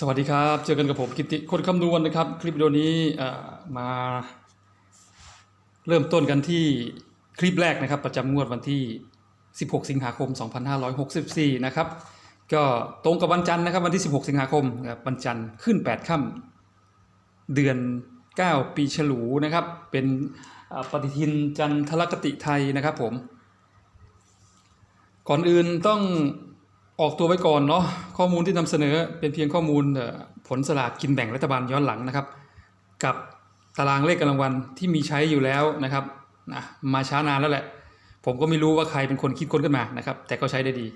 สวัสดีครับ เจอกันกับผมกิติคนคำนวณนะครับ คลิปวิดีโอนี้มาเริ่มต้นกันที่คลิปแรกนะครับ ประจำงวดวันที่ 16 สิงหาคม 2564 นะครับ ก็ตรงกับวันจันทร์นะครับ วันที่ 16 สิงหาคมวันจันทร์ขึ้น 8 ค่ำเดือน 9 ปีฉลูนะครับ เป็นปฏิทินจันทรคติไทยนะครับผม ก่อนอื่นต้อง ออกตัวไว้ก่อนเนาะข้อมูลที่นำเสนอเป็นเพียงข้อมูลผลสลากกินแบ่งรัฐบาลย้อนหลังนะครับ กับตารางเลขกำลังวันที่มีใช้อยู่แล้วนะครับนะมาช้านานแล้วแหละ ผมก็ไม่รู้ว่าใครเป็นคนคิดค้นขึ้นมานะครับ แต่ก็ใช้ได้ดี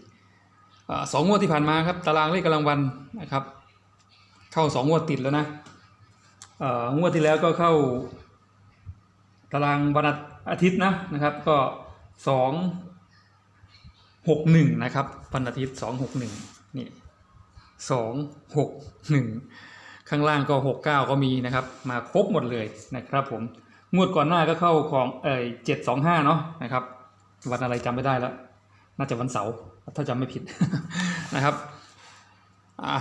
อสองงวดที่ผ่านมาครับตารางเลขกำลังวันนะครับ เข้าสองงวดติดแล้วนะงวดที่แล้วก็เข้า ตารางวันอาทิตย์นะนะครับ ก็สอง หกหนึ่งนะครับวันอาทิตย์สองหกหนึ่งนี่สองหกหนึ่งข้างล่างก็หกเก้าก็มีนะครับ มาครบหมดเลยนะครับผมงวดก่อนหน้าก็เข้าของเอ่ยเจ็ดสองห้าเนาะนะครับวันอะไรจำไม่ได้แล้ว น่าจะวันเสาร์ถ้าจำไม่ผิดนะครับอ่า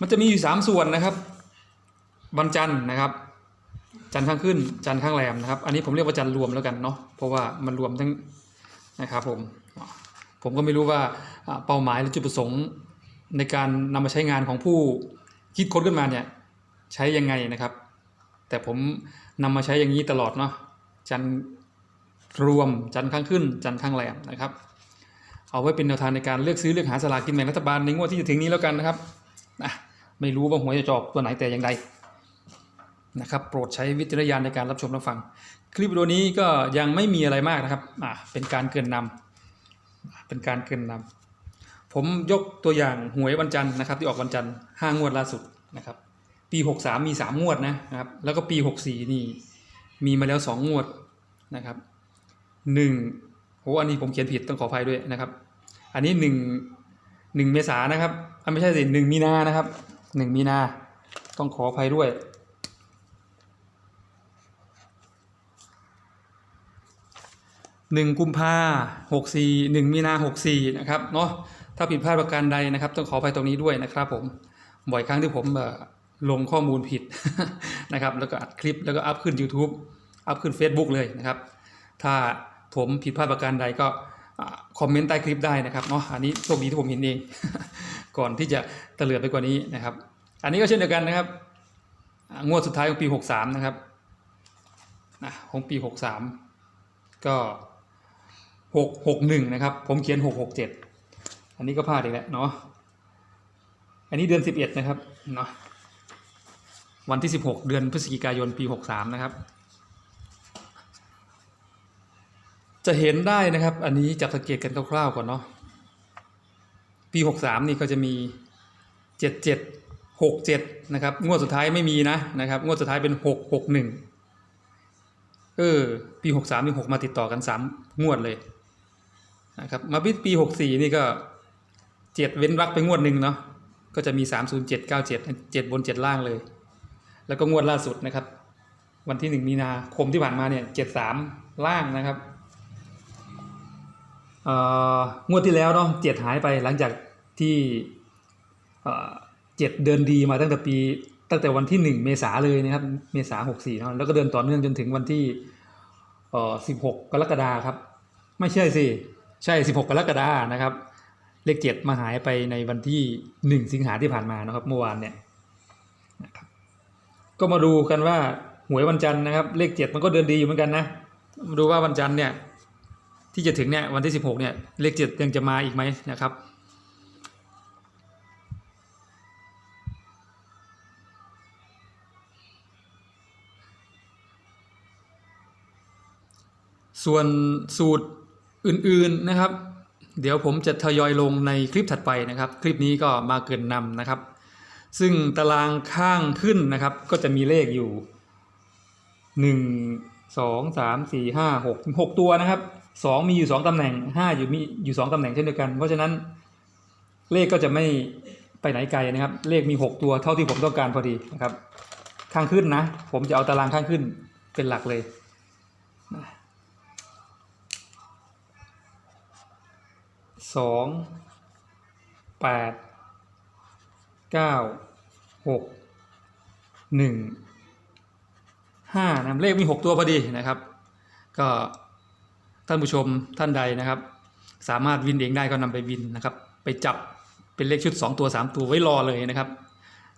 มันจะมีอยู่สามส่วนนะครับวันจันทร์นะครับ จันทร์ข้างขึ้นจันทร์ข้างแรมนะครับ อันนี้ผมเรียกว่าจันทร์รวมแล้วกันเนาะเพราะว่ามันรวมทั้ง นะครับผมผมก็ไม่รู้ว่าเป้าหมายหรือจุดประสงค์ในการนำมาใช้งานของผู้คิดค้นขึ้นมาเนี่ยใช้ยังไงนะครับ แต่ผมนำมาใช้อย่างนี้ตลอดเนาะจันรวมจันข้างขึ้น จันข้างแรมนะครับ เอาไว้เป็นแนวทางในการเลือกซื้อเลือกหาสลากกินแบ่งรัฐบาลในงวดที่จะถึงนี้แล้วกันนะครับอะไม่รู้ว่าหวยจะจอกตัวไหนแต่อย่างใดนะครับ โปรดใช้วิจารณญาณในการรับชมรับฟัง คลิปวิดีโอนี้ก็ยังไม่มีอะไรมากนะครับอ่าเป็นการเกินนำเป็นการเกินนำผมยกตัวอย่างหวยวันจันทร์นะครับ ที่ออกวันจันทร์ห้างวดล่าสุดนะครับ ปี 63 มี 3 งวดนะครับ แล้วก็ปี 64 นี่มีมาแล้ว 2 งวดนะครับ1โหอันนี้ผมเขียนผิดต้องขออภัยด้วยนะครับ อันนี้ 1 1 เมษานะครับอะไม่ใช่สิ1มีนานะครับ 1 มีนาต้องขออภัยด้วย หนึ่งกุมภาหกสี่หนึ่งมีนาหกสี่นะครับเนาะถ้าผิดพลาดประการใดนะครับ ต้องขอไปตรงนี้ด้วยนะครับผมบ่อยครั้งที่ผมลงข้อมูลผิดนะครับ แล้วก็อัดคลิปแล้วก็อัพขึ้น YouTube อัพขึ้น Facebook เลยนะครับ ถ้าผมผิดพลาดประการใดก็คอมเมนต์ใต้คลิปได้นะครับเนาะอันนี้โชคดีที่ผมเห็นเอง ก่อนที่จะเตลิดไปกว่านี้นะครับ อันนี้ก็เช่นเดียวกันนะครับ งวดสุดท้ายของปี 63 นะครับนะของปี 63 ก็ หกหกหนึ่งนะครับ ผมเขียนหกหกเจ็ดอันนี้ก็พลาดอีกแล้วเนาะอันนี้เดือนสิบเอ็ดนะครับเนาะวันที่สิบหกเดือนพฤศจิกายนปีหกสามนะครับ จะเห็นได้นะครับ อันนี้จับสังเกตกันคร่าวๆก่อนเนาะปีหกสามนี่ก็จะมีเจ็ดเจ็ดหกเจ็ดนะครับ งวดสุดท้ายไม่มีนะนะครับ งวดสุดท้ายเป็นหกหกหนึ่งเออ ปีหกสามนี่หกมาติดต่อกันสามงวดเลย นะครับมาปีปีหกสี่นี่ก็เจ็ดเว้นวรรคไปงวดหนึ่งเนาะก็จะมีสามศูนย์เจ็ดเก้าเจ็ดเจ็ดบนเจ็ดล่างเลย แล้วก็งวดล่าสุดนะครับ วันที่หนึ่งมีนาคมที่ผ่านมาเนี่ยเจ็ดสามล่างนะครับงวดที่แล้วเนาะเจ็ดหายไปหลังจากที่เจ็ดเดินดีมาตั้งแต่ปีตั้งแต่วันที่หนึ่งเมษาเลยนะครับ เมษาหกสี่เนาะแล้วก็เดินต่อเนื่องจนถึงวันที่เอ่อสิบหกกรกฎาครับ ไม่ใช่สิ ใช่สิบหกกรกฎานะครับ เลขเจ็ดมาหายไปในวันที่หนึ่งสิงหาที่ผ่านมานะครับเมื่อวานเนี่ยนะครับก็มาดูกันว่าหวยวันจันทร์นะครับ เลขเจ็ดมันก็เดินดีอยู่เหมือนกันนะมาดูว่าวันจันทร์เนี่ยที่จะถึงเนี่ยวันที่สิบหกเนี่ยเลขเจ็ดยังจะมาอีกไหมนะครับส่วนสูตร อื่นๆนะครับ เดี๋ยวผมจะทยอยลงในคลิปถัดไปนะครับ คลิปนี้ก็มาเกินนำนะครับ ซึ่งตารางข้างขึ้นนะครับ ก็จะมีเลขอยู่หนึ่งสองสามสี่ห้าหกหกตัวนะครับสองมีอยู่สองตำแหน่งห้าอยู่มีอยู่สองตำแหน่งเช่นเดียวกัน เพราะฉะนั้นเลขก็จะไม่ไปไหนไกลนะครับ เลขมีหกตัวเท่าที่ผมต้องการพอดีนะครับ ข้างขึ้นนะ ผมจะเอาตารางข้างขึ้นเป็นหลักเลย สองแปดเก้าหกหนึ่งห้านะเลขมีหกตัวพอดีนะครับ ก็ท่านผู้ชมท่านใดนะครับ สามารถวินเองได้ก็นำไปวินนะครับ ไปจับเป็นเลขชุด 2 ตัว 3 ตัวไว้รอเลยนะครับ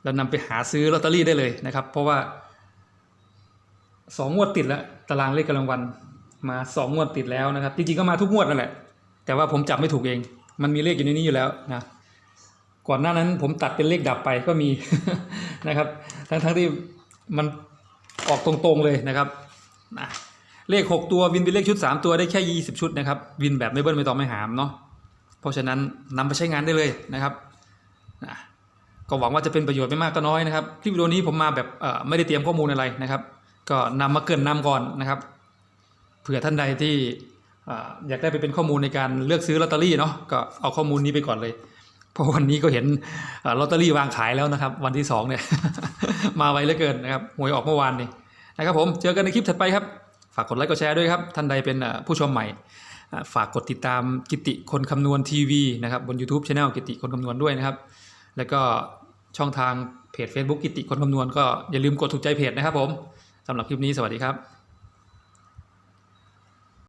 แล้วนำไปหาซื้อลอตเตอรี่ได้เลยนะครับ เพราะว่าสองงวดติดแล้ว ตารางเลขกำลังวันมาสองงวดติดแล้วนะครับ จริงๆก็มาทุกงวดนั่นแหละ แต่ว่าผมจับไม่ถูกเอง มันมีเลขอยู่ในนี้อยู่แล้วนะก่อนหน้านั้นผมตัดเป็นเลขดับไปก็มีนะครับ ทั้งๆที่มันออกตรงๆเลยนะครับนะเลข 6 ตัววินเป็นเลขชุด 3 ตัวได้แค่ 20 ชุดนะครับ วินแบบไม่เบิ้ลไม่ต้องไม่หามเนาะเพราะฉะนั้นนำไปใช้งานได้เลยนะครับนะก็หวังว่าจะเป็นประโยชน์ไม่มากก็น้อยนะครับคลิปวิดีโอนี้ผมมาแบบไม่ได้เตรียมข้อมูลอะไรนะครับ ก็นำมาเกินนำก่อนนะครับเผื่อท่านใดที่ อยากได้ไปเป็นข้อมูลในการเลือกซื้อลอตเตอรี่เนาะก็เอาข้อมูลนี้ไปก่อนเลย เพราะวันนี้ก็เห็นลอตเตอรี่วางขายแล้วนะครับ วันที่สองเนี่ยมาไวเหลือเกินนะครับหวยออกเมื่อวานนี้นะครับผมเจอกันในคลิปถัดไปครับ ฝากกดไลค์กดแชร์ด้วยครับ ท่านใดเป็นผู้ชมใหม่ฝากกดติดตามกิติคนคำนวณทีวีนะครับบน YouTube Channel กิติคนคำนวณด้วยนะครับ แล้วก็ช่องทางเพจ Facebook กิติคนคำนวณก็อย่าลืมกดถูกใจเพจนะครับผมสำหรับคลิปนี้สวัสดีครับ